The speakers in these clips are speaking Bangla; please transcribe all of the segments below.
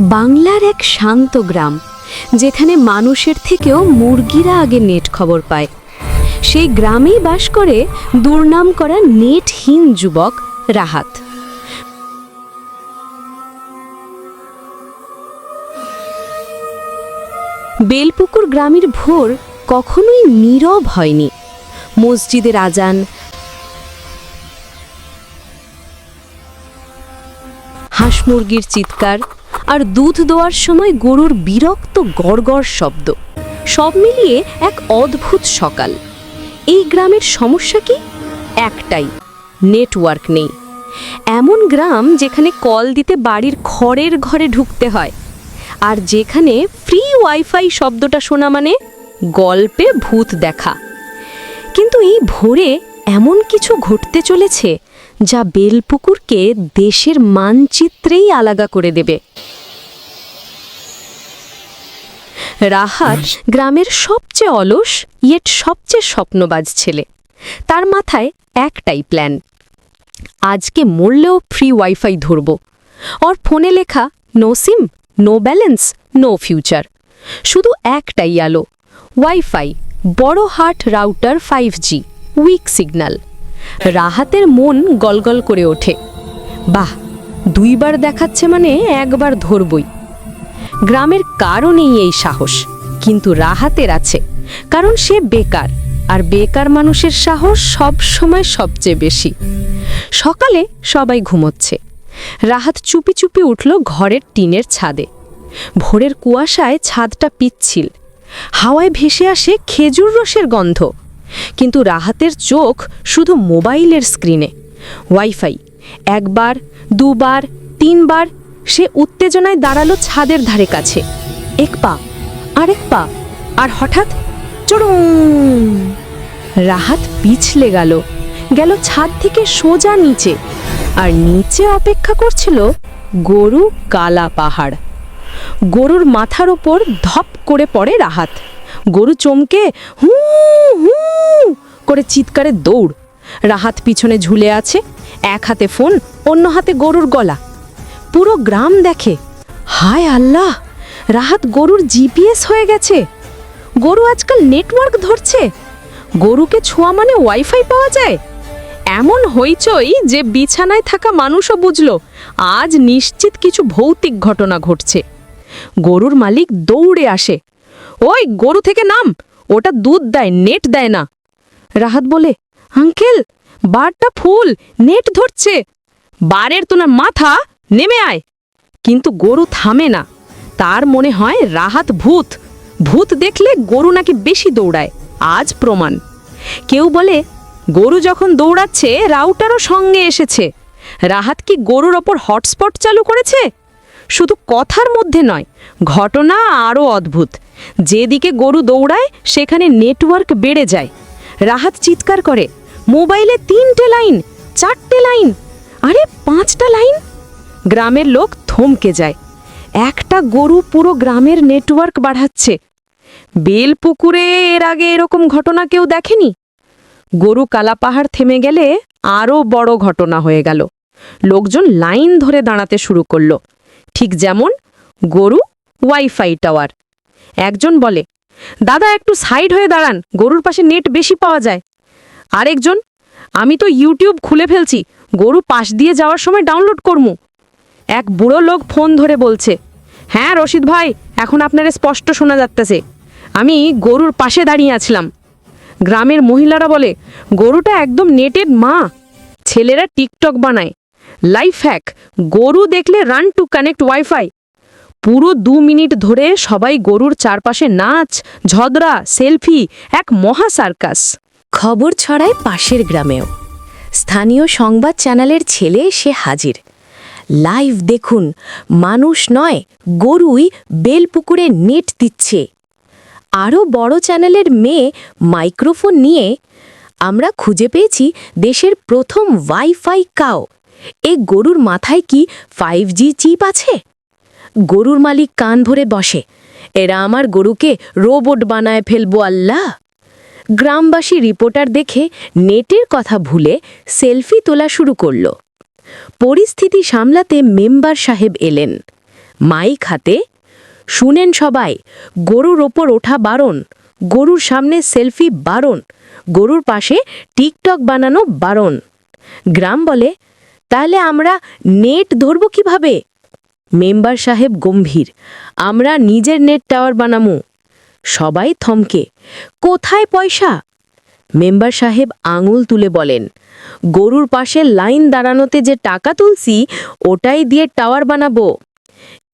বাংলার এক শান্ত গ্রাম, যেখানে মানুষের থেকেও মুরগিরা আগে নেট খবর পায়। সেই গ্রামেই বাস করে দুর্নাম করা নেটহীন যুবক রাহাত। বেলপুকুর গ্রামের ভোর কখনোই নীরব হয়নি। মসজিদের আজান, হাঁস মুরগির চিৎকার আর দুধ দেওয়ার সময় গরুর বিরক্ত গড়গড় শব্দ। সব মিলিয়ে এক অদ্ভুত সকাল। এই গ্রামের সমস্যা কি? একটাই, নেটওয়ার্ক নেই। এমন গ্রাম যেখানে কল দিতে বাড়ির খড়ের ঘরে ঢুকতে হয়। আর যেখানে ফ্রি ওয়াইফাই শব্দটা শোনা মানে গল্পে ভূত দেখা। কিন্তু এই ভোরে এমন কিছু ঘটতে চলেছে যা বেলপুকুরকে দেশের মানচিত্রেই আলাদা করে দেবে। রাহাত গ্রামের সবচেয়ে অলস, ইয়েট সবচেয়ে স্বপ্নবাজ ছেলে। তার মাথায় একটাই প্ল্যান আজকে মরলেও ফ্রি ওয়াইফাই ধরব। ওর ফোনে লেখা no SIM no balance no future শুধু একটাই আলো ওয়াইফাই বড় হাট router five G weak signal রাহাতের মন গলগল করে ওঠে। বাহ, দুইবার দেখাচ্ছে মানে একবার ধরবই। গ্রামের কারও নেই এই সাহস, কিন্তু রাহাতের আছে, কারণ সে বেকার, আর বেকার মানুষের সাহস সব সময় সবচেয়ে বেশি। সকালে সবাই ঘুমোচ্ছে। রাহাত চুপি চুপি উঠল ঘরের টিনের ছাদে। ভোরের কুয়াশায় ছাদটা পিচ্ছিল। হাওয়ায় ভেসে আসে খেজুর রসের গন্ধ। কিন্তু রাহাতের চোখ শুধু মোবাইলের স্ক্রিনে। ওয়াইফাই, একবার, দুবার, তিনবার সে উত্তেজনায় দাঁড়াল ছাদের ধারে কাছে। এক পা, আরেক পা, আর হঠাৎ চড়ুম, রাহাত পিছলে গেল। গেল ছাদ থেকে সোজা নিচে, আর নিচে অপেক্ষা করছিল গরু কালা পাহাড়। গরুর মাথার ওপর ধপ করে পড়ে রাহাত। গরু চমকে হু হু করে চিৎকারে দৌড়। রাহাত পিছনে ঝুলে আছে, এক হাতে ফোন, অন্য হাতে গরুর গলা। পুরো গ্রাম দেখে। হায় আল্লাহ, রাহাত গরুর জিপিএস হয়ে গেছে। গরু আজকাল নেটওয়ার্ক ধরছে। গরুকে ছোঁয়া মানে ওয়াইফাই পাওয়া যায়। এমন হইচই যে বিছানায় থাকা মানুষও বুঝল, আজ নিশ্চিত কিছু ভৌতিক ঘটনা ঘটছে। গরুর মালিক দৌড়ে আসে। ওই, গরু থেকে নাম। ওটা দুধ দেয়, নেট দেয় না। রাহাত বলে, আঙ্কেল, বারটা ফুল, নেট ধরছে। বারের তোনার মাথা নেমে আয়। কিন্তু গরু থামে না। তার মনে হয় রাহাত ভূত। ভূত দেখলে গরু নাকি বেশি দৌড়ায়। আজ প্রমাণ। কেউ বলে, গরু যখন দৌড়াচ্ছে, রাউটারও সঙ্গে এসেছে। রাহাত কি গরুর ওপর হটস্পট চালু করেছে? শুধু কথার মধ্যে নয়, ঘটনা আরও অদ্ভুত। যেদিকে গরু দৌড়ায়, সেখানে নেটওয়ার্ক বেড়ে যায়। রাহাত চিৎকার করে, মোবাইলে তিনটে লাইন, চারটে লাইন, আরে পাঁচটা লাইন? গ্রামের লোক থমকে যায়। একটা গরু পুরো গ্রামের নেটওয়ার্ক বাড়াচ্ছে। বেলপুকুরে এর আগে এরকম ঘটনা কেউ দেখেনি? গরু কালাপাহাড় থেমে গেলে আরও বড় ঘটনা হয়ে গেল। লোকজন লাইন ধরে দাঁড়াতে শুরু করল। ঠিক যেমন গরু ওয়াইফাই টাওয়ার। একজন বলে, দাদা, একটু সাইড হয়ে দাঁড়ান, গরুর পাশে নেট বেশি পাওয়া যায়। আরেকজন, আমি তো ইউটিউব খুলে ফেলছি, গরু পাশ দিয়ে যাওয়ার সময় ডাউনলোড করমু। এক বুড়ো লোক ফোন ধরে বলছে হ্যাঁ রশিদ ভাই, এখন আপনারা স্পষ্ট শোনা যাচ্ছে। আমি গরুর পাশে দাঁড়িয়ে আছিলাম। গ্রামের মহিলারা বলে, গরুটা একদম নেটেড মা। ছেলেরা টিকটক বানায়। Life hack. গরু দেখলে রান টু কানেক্ট ওয়াইফাই। পুরো দু মিনিট ধরে সবাই গরুর চারপাশে নাচ ঝদরা সেলফি, এক মহা সার্কাস। খবর ছড়ায় পাশের গ্রামেও। স্থানীয় সংবাদ চ্যানেলের ছেলে সে হাজির। লাইভ দেখুন। মানুষ নয়, গরুই বেলপুকুরে নেট দিচ্ছে। আরও বড় চ্যানেলের মেয়ে মাইক্রোফোন নিয়ে আমরা খুঁজে পেয়েছি দেশের প্রথম ওয়াইফাই কাও। এ গরুর মাথায় কি ফাইভ জি চিপ আছে? গরুর মালিক কান ধরে বসে, এরা আমার গরুকে রোবট বানায় ফেলব আল্লাহ। গ্রামবাসী রিপোর্টার দেখে নেটের কথা ভুলে সেলফি তোলা শুরু করল। পরিস্থিতি সামলাতে মেম্বার সাহেব এলেন। মাইক হাতে, শুনেন সবাই, গরুর ওপর ওঠা বারণ, গরুর সামনে সেলফি বারণ, গরুর পাশে টিকটক বানানো বারণ। গ্রাম বলে, তাহলে আমরা নেট ধরব কীভাবে? মেম্বার সাহেব গম্ভীর, আমরা নিজের নেট টাওয়ার বানামু। সবাই থমকে, কোথায় পয়সা? মেম্বার সাহেব আঙুল তুলে বলেন, গরুর পাশে লাইন দাঁড়ানোতে যে টাকা তুলছি, ওটাই দিয়ে টাওয়ার বানাবো।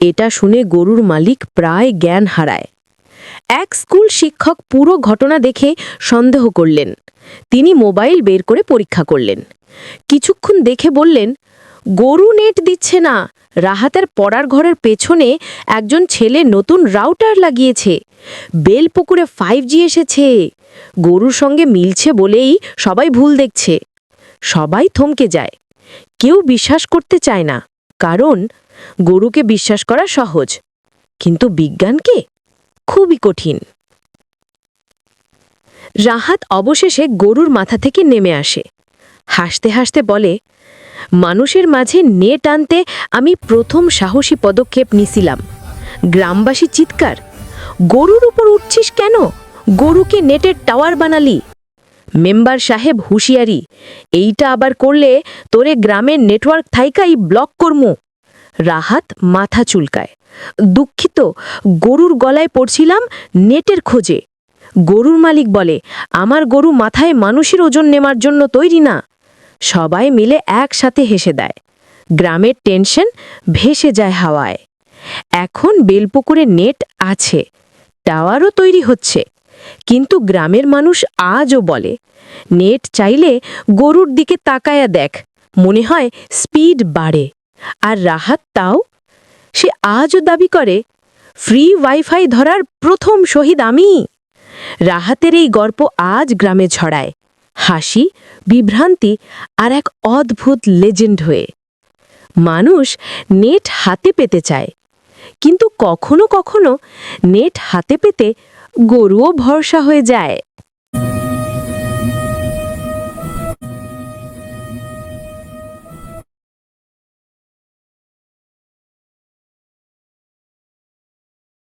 এটা শুনে গরুর মালিক প্রায় জ্ঞান হারায়। এক স্কুল শিক্ষক পুরো ঘটনা দেখে সন্দেহ করলেন। তিনি মোবাইল বের করে পরীক্ষা করলেন। কিছুক্ষণ দেখে বললেন, গরু নেট দিচ্ছে না। রাহাতের পড়ার ঘরের পেছনে একজন ছেলে নতুন রাউটার লাগিয়েছে। বেলপুকুরে ফাইভ জি এসেছে। গরুর সঙ্গে মিলছে বলেই সবাই ভুল দেখছে। সবাই থমকে যায়। কেউ বিশ্বাস করতে চায় না, কারণ গরুকে বিশ্বাস করা সহজ। কিন্তু বিজ্ঞানকে? খুবই কঠিন। রাহাত অবশেষে গরুর মাথা থেকে নেমে আসে। হাসতে হাসতে বলে, মানুষের মাঝে নেট আনতে আমি প্রথম সাহসী পদক্ষেপ নিছিলাম। গ্রামবাসী চিৎকার, গরুর উপর উঠছিস কেন? গরুকে নেটের টাওয়ার বানালি? মেম্বার সাহেব হুঁশিয়ারি, এইটা আবার করলে তোরে গ্রামের নেটওয়ার্ক থাইকাই ব্লক করমু। রাহাত মাথা চুলকায়, দুঃখিত, গরুর গলায় পড়ছিলাম নেটের খোঁজে। গরুর মালিক বলে, আমার গরু মাথায় মানুষের ওজন নেমার জন্য তৈরি না। সবাই মিলে একসাথে হেসে দেয়। গ্রামের টেনশন ভেসে যায় হাওয়ায়। এখন বেলপুকুরে নেট আছে, টাওয়ারও তৈরি হচ্ছে। কিন্তু গ্রামের মানুষ আজও বলে, নেট চাইলে গরুর দিকে তাকায়া দেখ, মনে হয় স্পিড বাড়ে। আর রাহাত তাও? সে আজও দাবি করে, ফ্রি ওয়াইফাই ধরার প্রথম শহীদ আমি। রাহাতের এই গল্প আজ গ্রামে ছড়ায়, হাসি, বিভ্রান্তি আর এক অদ্ভুত লেজেন্ড হয়ে। মানুষ নেট হাতে পেতে চায়, কিন্তু কখনো কখনো নেট হাতে পেতে গরুও ভরসা হয়ে যায়।